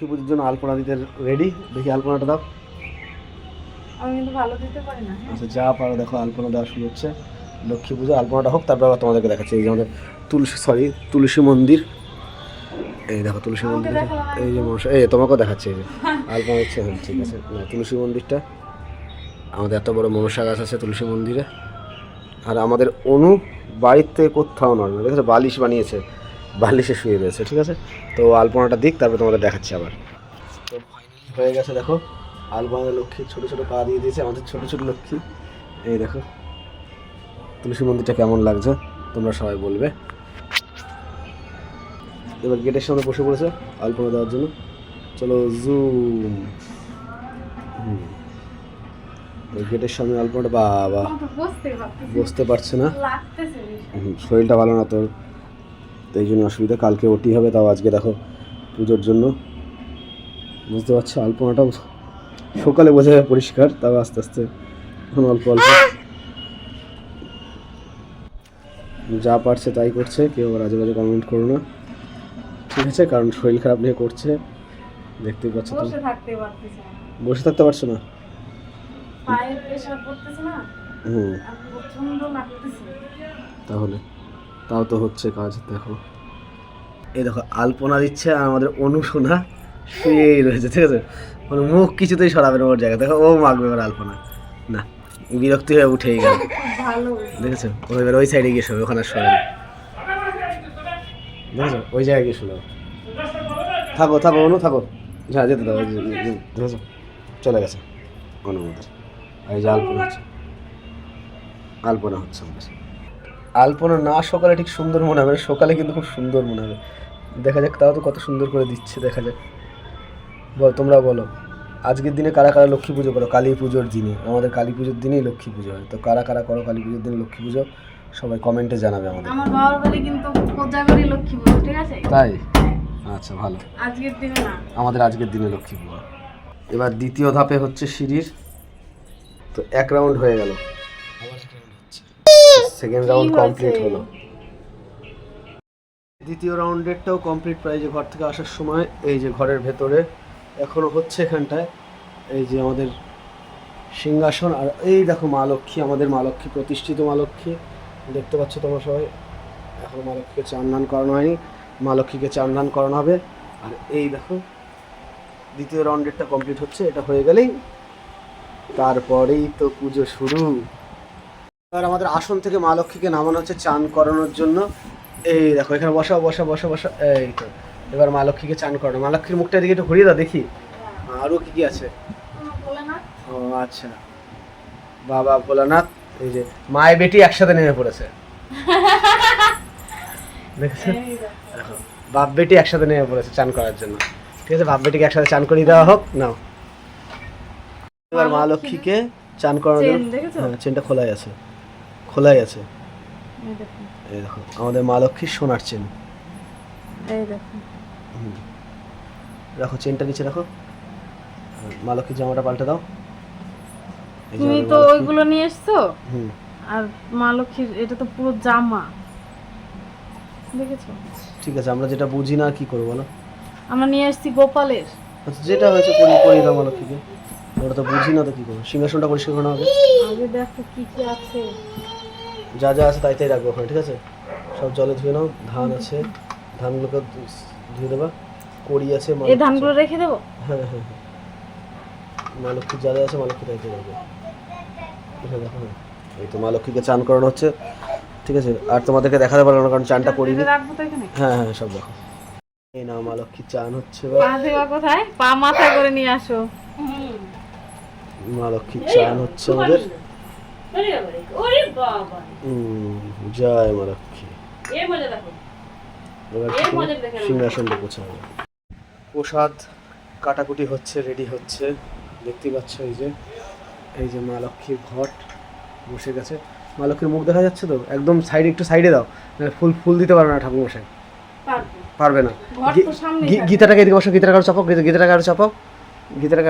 লক্ষ্মী পুজোর জন্য আলপনা দিতে রেডি দেখি আলপনাটা দাও। আমি কিন্তু ভালো দিতে পারি না আচ্ছা যা পারো দেখো আলপনা দেওয়া শুরু হচ্ছে। লক্ষ্মী পুজো আলপনাটা হোক তারপর আবার তোমাদেরকে দেখাচ্ছি। এই যে আমাদের তুলসী সরি তুলসী মন্দির। এই দেখো তুলসী মন্দির এই যে মনসা এই তোমাকেও দেখাচ্ছে এই যে। আলপনা হচ্ছে হ্যাঁ ঠিক আছে। না, তুলসী মন্দিরটা। আমাদের এত বড় মনসা গাছ আছে তুলসী মন্দিরে। আর আমাদের অনু বাড়ির থেকে কোথাও নয় দেখেছ? বালিশ বানিয়েছে। বালিশে শুয়ে রয়েছে ঠিক আছে? তো আলপনাটা দিক তারপর তোমাদের দেখাচ্ছি আবার। তো ফাইনালি হয়ে গেছে দেখো। আলপনা লক্ষ্মী ছোটো ছোটো পা দিয়ে দিয়েছে আমাদের ছোটো ছোটো লক্ষ্মী। এই দেখো তুলসী মন্দিরটা কেমন লাগছে তোমরা সবাই বলবে। এবার গেটের সামনে বসে পড়েছে আলপনা দেওয়ার জন্য। চলো জুম হুম। গেটের সামনে আলপনাটা বাবা বসতে পারছে না। শরীরটা ভালো না তোর? তো এই জন্য অসুবিধা। কালকে ওটি হবে তাও আজকে দেখো পুজোর জন্য। বুঝতে পারছ? আলপনাটাও সকালে বোঝা যায় পরিষ্কার তাও আস্তে আস্তে এখন অল্প অল্প। যা পারছে তাই করছে কেউ আবার আজে বাজে কমেন্ট করো না। ঠিক আছে কারণ শরীর খারাপ নিয়ে করছে। দেখতেই পাচ্ছ তুমি বসে থাকতে পারছ না? হুম। তাহলে? তাও তো হচ্ছে কাজ, দেখো। এই দেখো, আলপনা দিচ্ছে আর আমাদের অনুশোনা শুয়েই রয়েছে, ঠিক আছে? মানে মুখ কিছুতেই সরাবে না ওর জায়গা দেখো, ও মাখবে এবার আলপনা। না, বিরক্তি হয়ে উঠেই গেল। দেখেছ? ও এবার ওই সাইডে গিয়ে শোবে, ওখানে শোবে না। দেখেছ? ওই জায়গায় গিয়ে শুলো থাকো থাকো, অনু, থাকো। যা, যেতে দাও দেখেছ? চলে গেছে। অনুমোদন এই যে আলপনা হচ্ছে। আলপনা হচ্ছে আমাদের। আলপনা না সকালে ঠিক সুন্দর মনে হবে সকালে কিন্তু খুব সুন্দর মনে হবে। দেখা যাক তাও তো কত সুন্দর করে দিচ্ছে দেখা যাক। বল তোমরা বলো। আজকের দিনে কারা কারা লক্ষ্মী পুজো করো? কালী পুজোর দিনে। আমাদের কালী পুজোর দিনেই লক্ষ্মী পুজো হয়। তো কারা কারা করো কালী পুজোর দিনে লক্ষ্মী পুজো? সবাই কমেন্টে জানাবে আমাদের। আমার বাবার বাড়ি কিন্তু কোজাগরি লক্ষ্মী পুজো ঠিক আছে? তাই? আচ্ছা ভালো। আজকের দিনে না। আমাদের আজকের দিনে লক্ষ্মী পুজো। এবার দ্বিতীয় ধাপে হচ্ছে সিঁড়ির। তো এক রাউন্ড হয়ে গেল। সেকেন্ড রাউন্ড কমপ্লিট হলো। দ্বিতীয় রাউন্ডেরটাও কমপ্লিট প্রায় যে ঘর থেকে আসার সময় এই যে ঘরের ভেতরে এখনও হচ্ছে এখানটায়। এই যে আমাদের সিংহাসন আর এই দেখো মা লক্ষ্মী আমাদের মা লক্ষ্মী প্রতিষ্ঠিত মা লক্ষ্মী। দেখতে পাচ্ছ তোমরা সবাই এখন মা লক্ষ্মীকে চান দান করানো হয়নি। মা লক্ষ্মীকে চান দান করানো হবে। আর এই দেখো দ্বিতীয় রাউন্ডেরটা কমপ্লিট হচ্ছে এটা হয়ে গেলেই তারপরেই তো পুজো শুরু। এবার আমাদের আসন থেকে মা লক্ষ্মীকে নামানো হচ্ছে চান করানোর জন্য। এই দেখো এখানে বসা বসা বসা বসা এই তো এবার মা লক্ষ্মীকে চান করানো। মা লক্ষ্মীর মুখটা দিকে একটু ঘুরিয়ে দাও দেখি। আরও কি কি আছে? ও আচ্ছা। বাবা ভোলানাথ এই যে মায়ের বেটি একসাথে নেমে পড়েছে। দেখেছ? এই দেখো। দেখো বাপ বেটি একসাথে নেমে পড়েছে চান করার জন্য। ঠিক আছে বাপ বেটিকে একসাথে চান করিয়ে দেওয়া হোক নাও। এবার মা লক্ষ্মীকে চান করানোর জন্য হ্যাঁ চেনটা খোলাই আছে। খোলাই আছে। এই দেখো আমাদের মা লক্ষ্মীর সোনার চেন। এই দেখো। রাখো চেনটা নিচে রাখো। মা লক্ষ্মীর জামাটা পাল্টে দাও। তুমি তো ওইগুলো নিয়ে এসছো? হুম। আর মা লক্ষ্মীর এটা তো পুরো জামা। দেখেছ? ঠিক আছে আমরা যেটা বুঝি না কি করব বলো? আমরা নিয়ে এসেছি গোপালের। আচ্ছা যেটা হয়েছে করি করিয়ে দাও মা লক্ষ্মীকে। ওটা তো বুঝি না তো কি করব। সিংহাসনটা পরিষ্কার করে হবে আগে দেখো কি কি আছে। যা যা আছে তাই তাই রাখব ওখানে ঠিক আছে? সব জলে ধুয়ে নাও ধান আছে ধানগুলোকে ধুয়ে দেবা কড়ি আছে এই ধানগুলো রেখে দেবো? হ্যাঁ হ্যাঁ হ্যাঁ। মা লক্ষ্মীর যা যা আছে মা লক্ষ্মী তাই তাই রাখব। দেখো হ্যাঁ। এই তো মা লক্ষ্মীকে চান করানো হচ্ছে ঠিক আছে? আর তোমাদেরকে দেখাতে পারব না কারণ চানটা করিনি। এটা রাখব তো এখানে? হ্যাঁ হ্যাঁ সব দেখো এই না মা লক্ষ্মীর চান হচ্ছে পা দেওয়া কোথায়? পা মাথা করে নিয়ে আসো। মা চান হচ্ছে আমাদের। জয় মা লক্ষ্মী প্রসাদ কাটাকুটি হচ্ছে রেডি হচ্ছে। দেখতে পাচ্ছ এই যে এই যে মা লক্ষ্মীর ঘট বসে গেছে। মা লক্ষ্মীর মুখ দেখা যাচ্ছে তো? একদম সাইডে একটু সাইডে দাও। নাহলে ফুল ফুল দিতে পারবে না ঠাকুর মশাই পারবে না। গীতাটাকে এদিকে বসো গীতাটাকে আরও চাপাও গীতা- গীতাটাকে আরও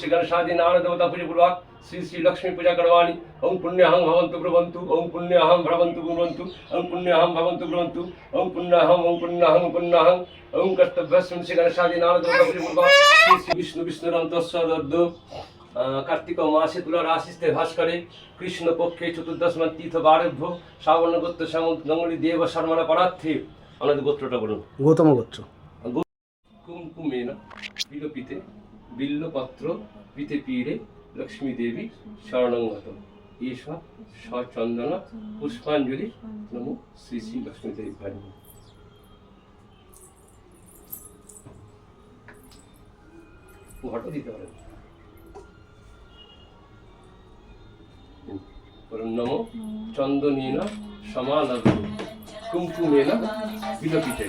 সেখানে সারাদিন নানা দেবতা পুজো পূর্বক শ্রী শ্রী লক্ষ্মী পূজা করবাণী ওম পুণ্যাহং ভবন্তু ব্রবন্তু ওম পুণ্যাহং ভ্রবন্তু ব্রবন্তু ওম পুণ্যাহং ভবন্তু ব্রবন্তু ওম পুণ্যাহং ওম পুণ্যাহং পুণ্যাহং ওম কর্তব্যস্ম সেখানে সারাদিন নানা দেবতা পুজো পূর্বক শ্রী শ্রী বিষ্ণু বিষ্ণুর অন্তঃস্বদ্য কার্তিক মাসে তুলার আশিস্তে ভাস করে কৃষ্ণ পক্ষে চতুর্দশ মান তীর্থ বারভ্য শ্রাবণ গোত্র শ্যামল জঙ্গলী দেব শর্মানা পরার্থে আমাদের গোত্রটা বলুন গৌতম গোত্র কুমকুমেন বিলপিতে বিল্লপত্র পিতে পীরে লক্ষ্মী দেবী শরণঙ্গত এসব সচন্দন পুষ্পাঞ্জলি নমো শ্রী শ্রী লক্ষ্মী দেবী ভাই দিতে পারেন। নমো চন্দনীন সমালভ কুমকুমেন, বিলপিতে।